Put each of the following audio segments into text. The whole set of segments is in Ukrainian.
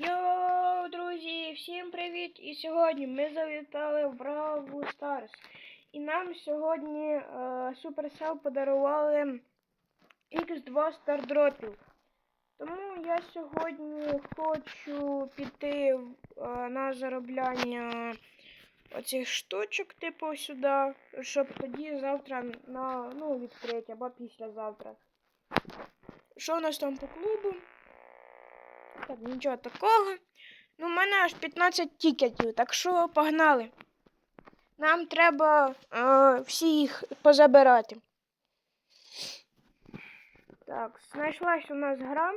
Йоу, друзі, всім привіт! І сьогодні ми завітали в Бравл Старс. І нам сьогодні е, Supercell подарували X2 стардропів. Тому я сьогодні хочу піти е, на заробляння оцих штучок, типу сюди, щоб тоді завтра на ну, відкрити або післязавтра. Що у нас там по клубу? Так, нічого такого. Ну, у мене аж 15 тікетів, так що погнали. Нам треба е, всі їх позабирати. Так, знайшлась у нас гра.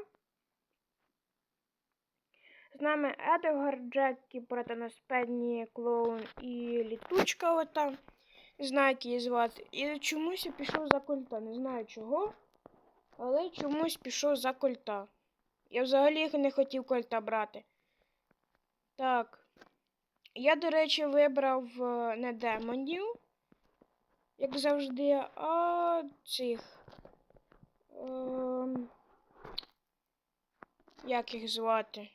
З нами Едгар, Джекі, проти нас Пенні, Клоун і Літучка ота. Не знаю, як її звати. І чомусь я пішов за кольта. Не знаю чого. Але чомусь пішов за кольта. Я взагалі не хотів кольта брати. Так. Я, до речі, вибрав е, не демонів, як завжди, а цих. Ем... Як їх звати?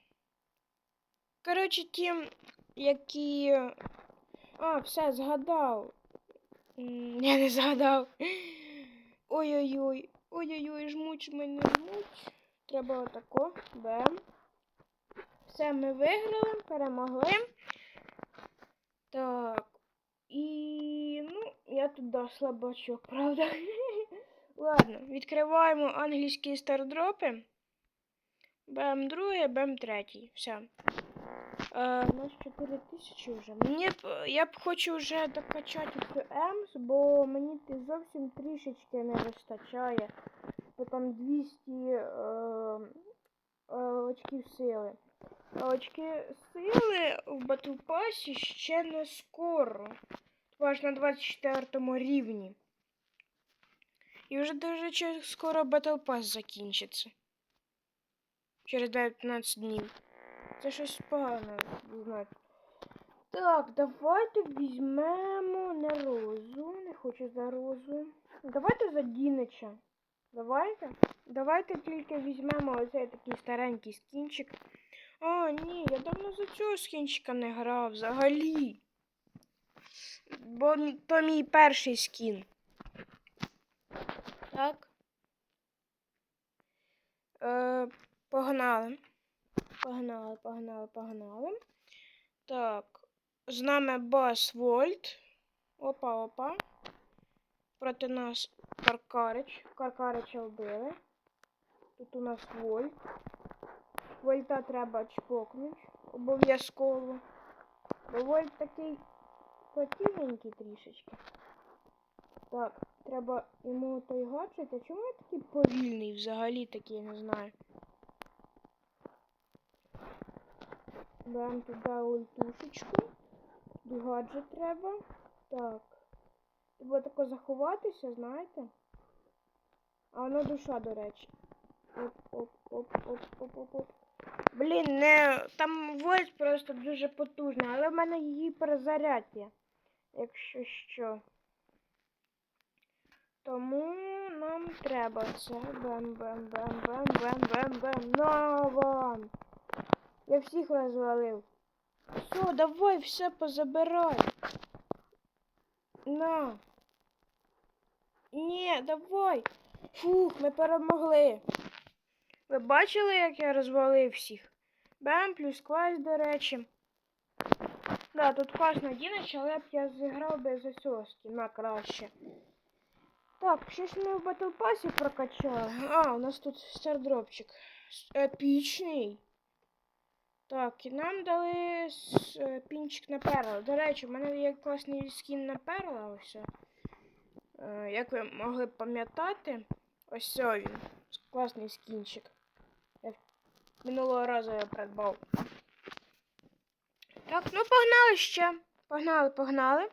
Коротше, ті, які. А, все, згадав. Я не згадав. Ой-ой-ой. Ой-ой-ой, жмуть мене жмуть. Треба отако. Бем. Все, ми виграли, перемогли. Так. І. Ну, я тут дав слабачок, правда? Ладно, відкриваємо англійські стардропи. Бем друге, бем третій. Все. Е, у нас 4 тисячі вже. Мені я б хочу вже докачати Емс, бо мені зовсім трішечки не вистачає. Бо там 200 е, е, очків сили. Очки сили в Battle ще не скоро. Аж на 24 рівні. І вже дуже скоро Battle Pass закінчиться. Через 19 днів. Це щось погане, не знаю. Так, давайте візьмемо не розу. Не хочу за розу. Давайте за Дінича. Давайте. Давайте тільки візьмемо оцей такий старенький скінчик. А, ні, я давно за цього скінчика не грав взагалі. Бо то мій перший скін. Так. Е, погнали. Погнали, погнали, погнали. Так. З нами Бас Вольт. Опа, опа. Проти нас Каркарич. Каркарича вбили. Тут у нас Вольт. Вольта треба чпокнуть. Обов'язково. Бо Вольт такий потігенький трішечки. Так, треба йому той гаджет. А чому я такий повільний взагалі такий, не знаю. Беремо туди ультушечку. Гаджет треба. Так. Треба тако заховатися, знаєте? А воно душа, до речі. Оп, оп, оп, оп, оп, оп, оп. Блін, не. Там вольт просто дуже потужна, але в мене її перезаряддя. Якщо що. Тому нам треба це. Бем, бем, бем, бем, бем, бем, бем. На вам! Я всіх розвалив. Все, давай все позабирай. На. Ні, давай. Фух, ми перемогли. Ви бачили, як я розвалив всіх? Бем плюс клас, до речі. Да, тут класно Дінач, але б я зіграв би за скіна краще. Так, щось ми в Pass прокачали. А, у нас тут стардропчик. Епічний. Так, і нам дали е, пінчик на перла. До речі, в мене є класний скін на перла. Ось. Е, Як ви могли пам'ятати, ось він. Класний скінчик. Я минулого разу його придбав. Так, ну погнали ще. Погнали, погнали.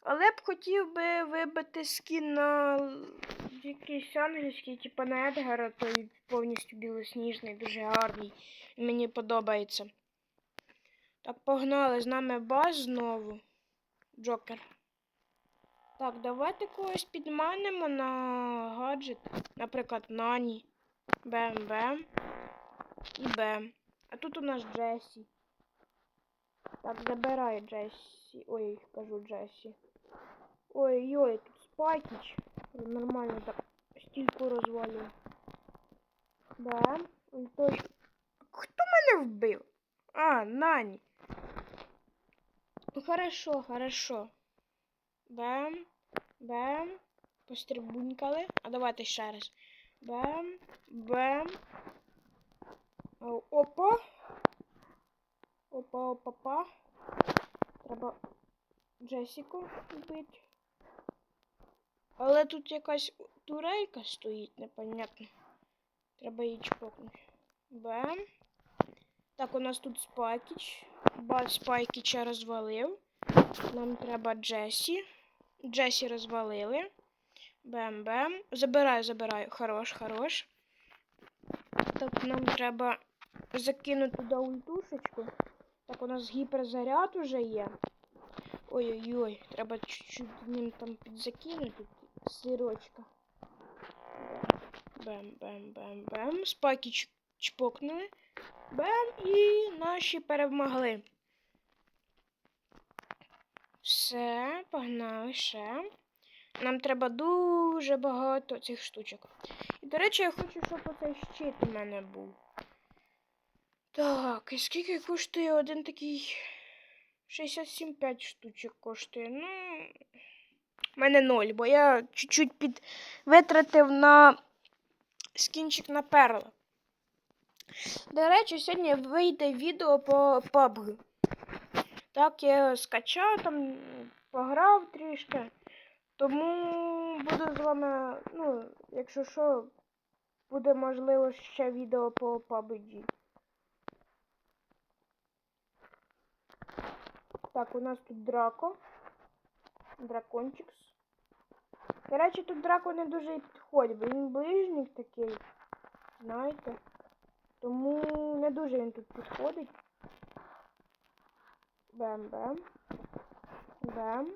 Але б хотів би вибити скін на якийсь англійський, типу на Едгара, той повністю білосніжний, дуже гарний. Мені подобається. Так, погнали, з нами баз знову. Джокер. Так, давайте когось підманемо на гаджет. Наприклад, Нані. Бем-бем. І Б. А тут у нас Джесі. Так, забирай Джесі. Ой, кажу Джесі. Ой-ой, тут Спайкіч. Нормально так стільки розвалює. Бем. Ой, Той. Хто мене вбив? А, Нані. Ну хорошо, хорошо. Бем. Бем. Пострибунькали. А давайте ще раз. Бем. Бем. Опа. Опа, опа, па. Треба Джесіку вбити. Але тут якась турелька стоїть, непонятно. Треба її чпокнути. Бем. Так, у нас тут Спайкіч. Ба Спайкіча розвалив. Нам треба Джесі. Джесі розвалили. Бем-бем. Забираю, забираю. Хорош, хорош. Так, нам треба закинути туди ультушечку. Так, у нас гіперзаряд уже є. Ой-ой-ой, треба чуть-чуть ним там підзакинути сирочка. Бем-бем-бем-бем. Спаки чпокнули. Бем і наші перемогли. Все, погнали ще. Нам треба дуже багато цих штучок. І, до речі, я хочу, щоб оцей щит у мене був. Так, і скільки коштує один такий 67,5 штучок коштує. Ну, в мене ноль, бо я чуть-чуть під витратив на скінчик на перла. До речі, сьогодні вийде відео по PUBG. Так, я його скачав, там пограв трішки. Тому буду з вами, ну, якщо що, буде можливо ще відео по PUBG. Так, у нас тут драко. Дракончикс. До речі, тут драко не дуже і підходить, бо він ближник такий. Знаєте? Тому не дуже він тут підходить. Бем-бем. Бем.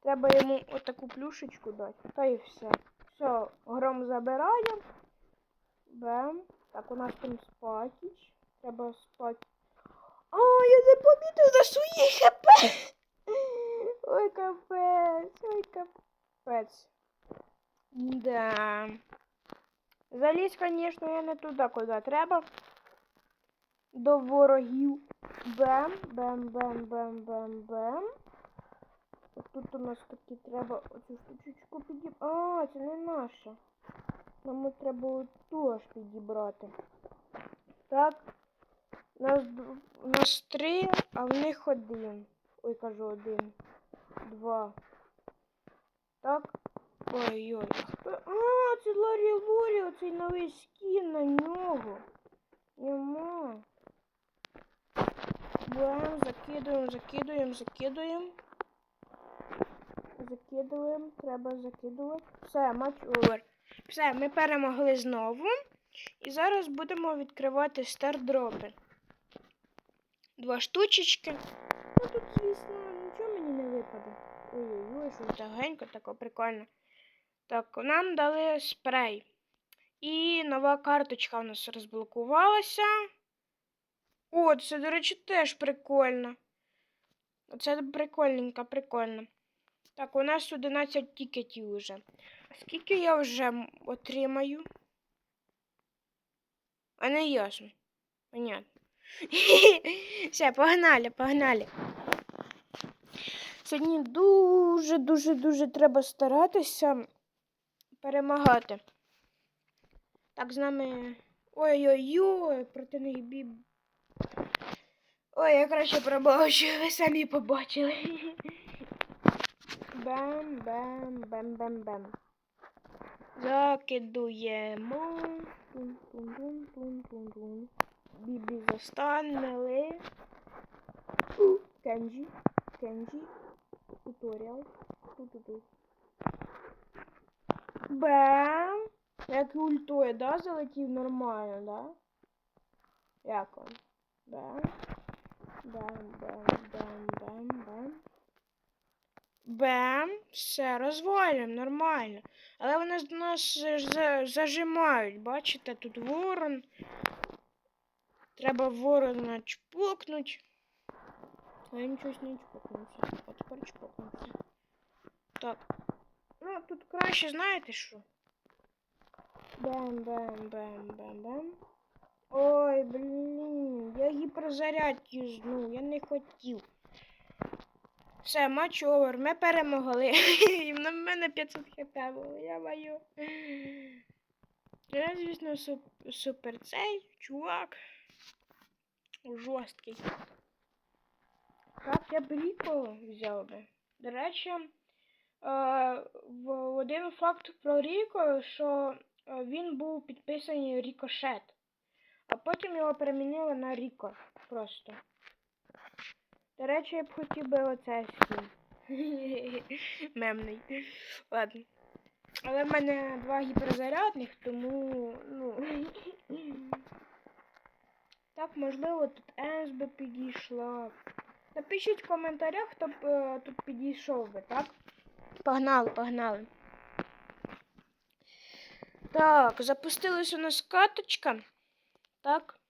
Треба йому отаку плюшечку дати. Та і все. Все, гром забираємо. Бем. Так, у нас там спатіч. Треба спати. А, я не помітив на свої хп. Ой, капець, ой, капець. Да. Залізь, звісно, я не туди, куди треба. До ворогів. Бем, бем, бем, бем, бем, бем. От Тут у нас такі треба оцю штучечку підібрати. А, це не наша. Нам треба оту аж підібрати. Так. Нас, нас три, а в них один. Ой, кажу один. Два. Так. Ой-ой. А, це Ларі Лорі, оцей новий скін на нього. Нема. Бем, закидуємо, закидуємо, закидуємо. Закидуємо, треба закидувати. Все, матч овер. Все, ми перемогли знову. І зараз будемо відкривати стардропи. Два штучечки. Ну тут, звісно, випаде. Ой-ой-ой, що тагенько, тако прикольно. Так, нам дали спрей. І нова карточка у нас розблокувалася. О, це, до речі, теж прикольно. Це прикольненько, прикольно. Так, у нас 11 тікетів уже. А скільки я вже отримаю? А не ясно. Понятно. Все, погнали, погнали. Сьогодні дуже, дуже, дуже треба старатися перемагати. Так, з нами. Ой-ой-ой, проти них біб. Ой, я краще пробачу, ви самі побачили. Бем, бем, бем, бем, бем. Закидуємо. Тун-тун-тун-тун-тун-тун. Бібі застанели. У, Кенджі. Кенджі. Туторіал. Ту-ту-ту. Бем. Як ультує, да, залетів нормально, да? Як он? Бем. Бем, бем, бем, бем, бем. Бем. Все, розвалюємо, нормально. Але вони нас за- зажимають, бачите, тут ворон. Треба ворона чпокнуть. А я нічого не чпокнувся. А тепер чпокнувся. Так. Ну, тут краще, знаєте що? Бам-бам-бам-бам-бам. Ой, блін, я гіперзаряд юзнув, я не хотів. Все, матч овер, ми перемогли. І на мене 500 хп було, я маю. Я, звісно, суп- супер цей чувак. Жорсткий. Так, я б Ріко взяв би. До речі, е, один факт про Ріко, що е, він був підписаний Рікошет. А потім його перемінили на Ріко. Просто. До речі, я б хотів би оце скін. Мемний. Ладно. Але в мене два гіперзарядних, тому. ну. Так, можливо, тут Енс би підійшла. Напишіть в коментарях, хто б е, тут підійшов би, так? Погнали, погнали. Так, запустилась у нас каточка. Так.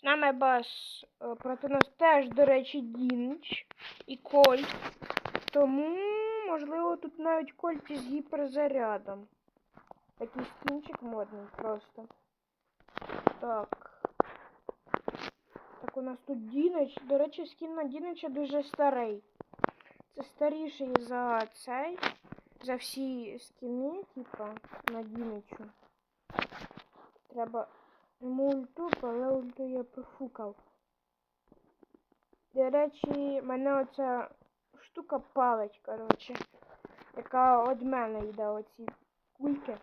З нами бас е, проти нас теж, до речі, Дінч і Кольт. Тому, можливо, тут навіть Кольт із гіперзарядом. Такий скінчик модний просто. Так. Так, у нас тут Дінич. До речі, скін на Дінича дуже старий. Це старіший за цей. За всі скіни, типа, на Діничу. Треба йому ульту, але ульту я профукав. До речі, мене оця штука палить, коротше. Яка од мене йде оці кульки.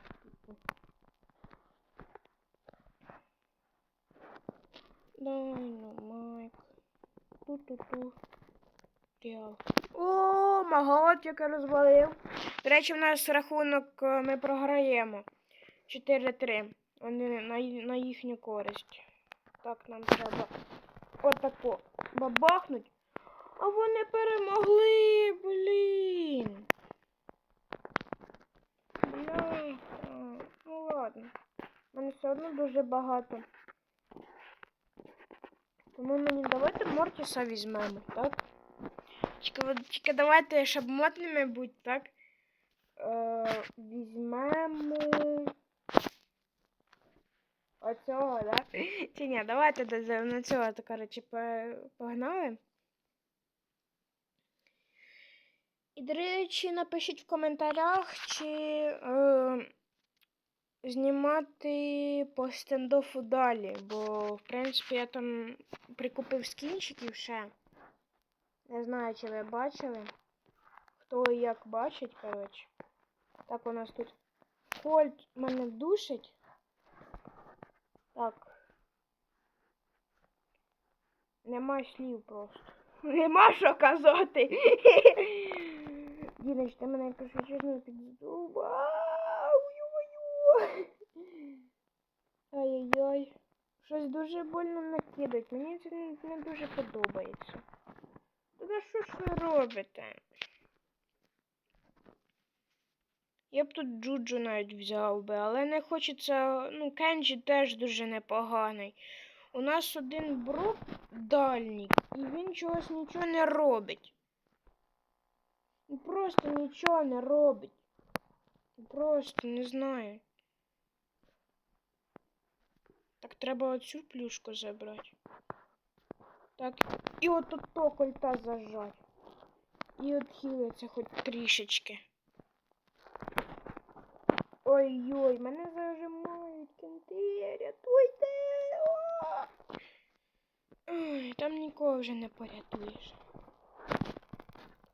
Дайнамайк. Ту-ту-ту. О, магот, яке розвалив. До речі, в нас рахунок е, ми програємо. 4-3. Вони на, на їхню користь. Так, нам треба отако бабахнуть. А вони перемогли, блін. Бля. Ну ладно. У мене все одно дуже багато. Тому мені давайте Мортіса візьмемо, так? Тільки, давайте, щоб модними бути, так? Е, візьмемо. Оцього, да? Чи ні, давайте на цього, то, коротше, погнали. І, до речі, напишіть в коментарях, чи е, знімати по стендофу далі, бо, в принципі, я там прикупив скінчиків ще. Не знаю, чи ви бачили. Хто і як бачить, коротше. Так, у нас тут Кольт мене душить. Так. Нема слів просто. Нема що казати. Дінич, ти мене якщо чесно підздубав. Ой-ой-ой. Ай-яй-яй. Щось дуже больно накидать. Мені це не, не дуже подобається. Та що ж ви робите? Я б тут Джуджу навіть взяв би, але не хочеться. Ну, Кенджі теж дуже непоганий. У нас один брок дальній, і він чогось нічого не робить. Просто нічого не робить. Просто не знаю. Так треба оцю плюшку забрати. Так, і от тут то кольта зажать. І от хілиться хоч трішечки. Ой-ой, мене зажимають кенти, рятуйте! Ой, там нікого вже не порятуєш.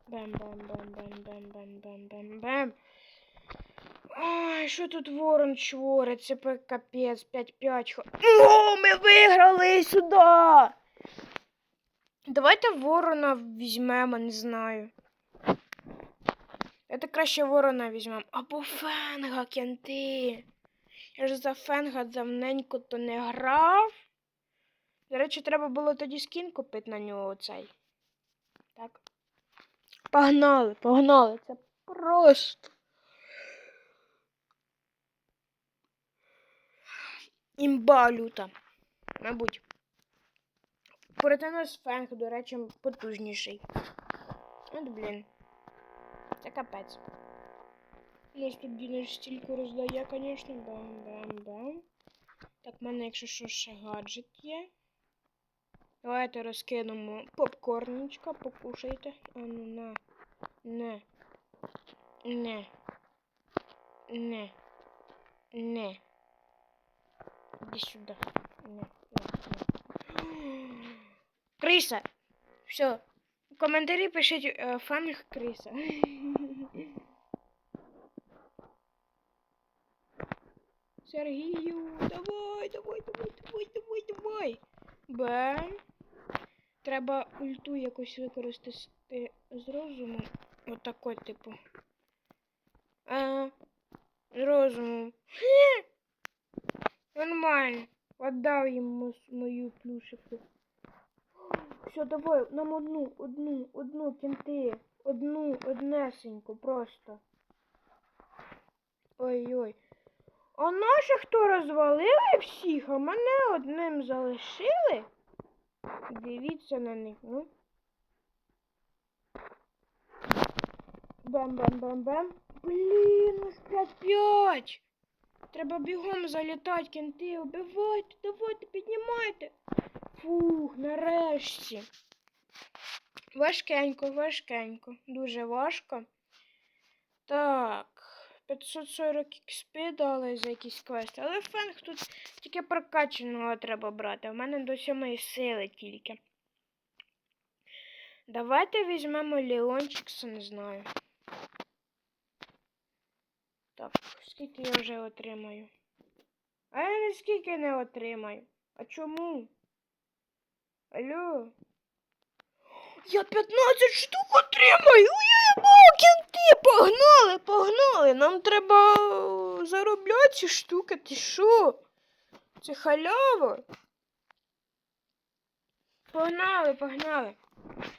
Бем-бем-бем-бем-бем-бем-бем-бем. Ой, що тут ворон чворить? Це пе- капець, 5-5. хо- О, ми виграли сюди! Давайте ворона візьмемо, не знаю. Давайте краще ворона візьмемо. Або фенга, кенти. Я ж за фенга давненько то не грав. До речі, треба було тоді скін купити на нього оцей. Так. Погнали, погнали. Це просто. Імба люта. Мабуть. Проти нас фенг, до речі, потужніший. От, блін. Це капець. Нас тут Дінаш стільки роздає, звісно. Бам-бам-бам. Так, в мене, якщо що, ще гаджет є. Давайте розкинемо попкорничка, покушайте. А ну на. Не. Не. Не. Не. Иди сюда. Не, не, не. Криса! Все. В коментарі пишіть е, фанг Криса. Сергію, давай, давай, давай, давай, давай, давай. Бем. Треба ульту якось використати з розумом. Отако, типу. А, з розумом. Нормально. Отдав йому мою плюшевку. Все, давай, нам одну, одну, одну, кінти. Одну, однесеньку, просто. Ой-ой. А наші хто розвалили всіх, а мене одним залишили? Дивіться на них, ну. Бам-бам-бам-бам. Блін, ну ж 5-5. Треба бігом залітати, кінти, убивайте, давайте, піднімайте. Фух, нарешті. Важкенько, важкенько. Дуже важко. Так. 540 XP дали за якісь квести. Але фенг тут тільки прокачаного треба брати. У мене до сьомої сили тільки. Давайте візьмемо Леончикса, не знаю. Так, скільки я вже отримаю? А я не скільки не отримаю. А чому? Алло? Я 15 штук отримаю! Уєбав, кінти! Погнали, погнали! Нам треба е, заробляти штуки, ти що? Це халява. Погнали, погнали.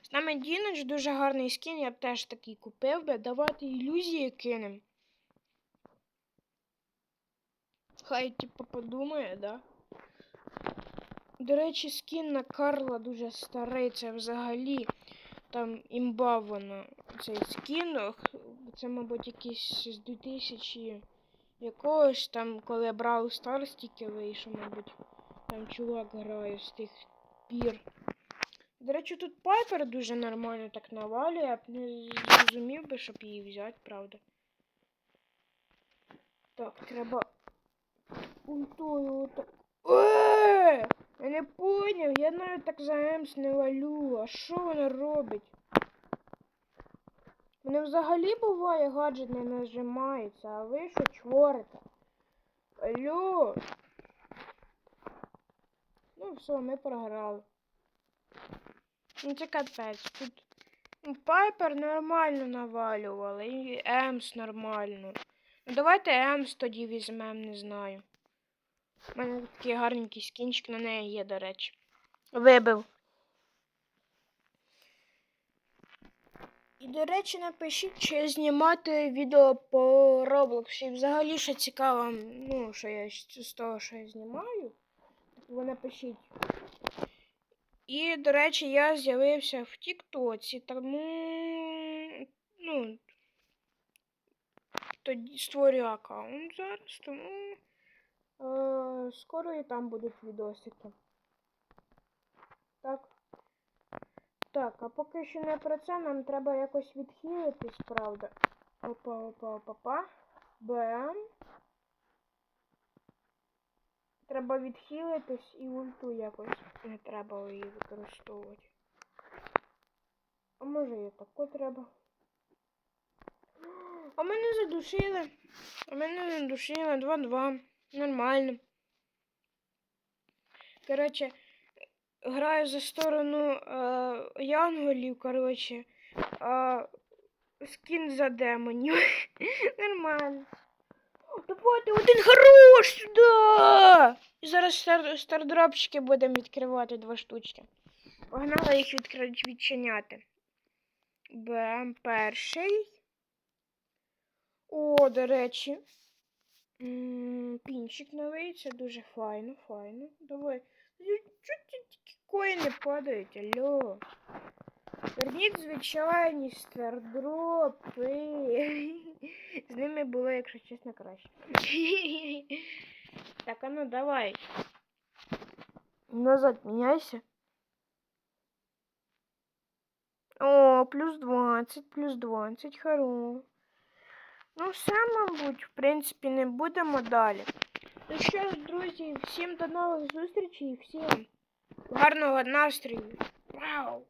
З нами Діноч дуже гарний скін, я б теж такий купив би. Давайте ілюзії кинем. Хай типу подумає, да? До речі, скін на Карла дуже старий, це взагалі там імба воно. Цей скін, це, мабуть, якийсь з 2000 якогось там, коли Brawl Stars тільки вийшов, мабуть. Там чувак грає з тих пір. До речі, тут Пайпер дуже нормально так навалює, я б не зрозумів би, щоб її взяти, правда. Так, треба ультою отак. Е! Я не поняв, я навіть так за Емс не валю. А що вона робить? Мене взагалі буває гаджет не нажимається, а ви що чворите? Алло. Ну все, ми програли. Ну це капець. Тут Пайпер нормально навалювала, і Емс нормально. Ну давайте Емс тоді візьмемо, не знаю. У мене такий гарненький скінчик на неї є, до речі. Вибив. І, до речі, напишіть, чи знімати відео по Roblox. І взагалі ще цікаво, ну, що я з того, що я знімаю. Ви напишіть. І, до речі, я з'явився в Тіктоці, тому. Ну. Тоді створю аккаунт зараз, тому. Е, скоро і там будуть відосики. Так. Так, а поки що не про це, нам треба якось відхилитись, правда. Опа, опа, опа, опа. Бем. Треба відхилитись і ульту якось не треба її використовувати. А може і тако треба. А мене задушили. А мене задушили 2-2. Нормально. Коротше, граю за сторону е, янголів, коротше, а скін за демонів. Нормально. Давайте один хорош сюди! І зараз стар, стардропчики будемо відкривати два штучки. Погнали їх відчиняти. Бем, перший. О, до речі. Пінчик новий, це дуже файно, файно. Давай. Чого тільки коїни падають, алло? Верніть звичайні стардропи. З ними було, якщо чесно, краще. Так, а ну давай. Назад міняйся. О, плюс 20, плюс 20, хоро. Ну, все, мабуть, в принципі, не будемо далі. Ну що ж, друзі, всім до нових зустрічей і всім гарного настрою. Вау!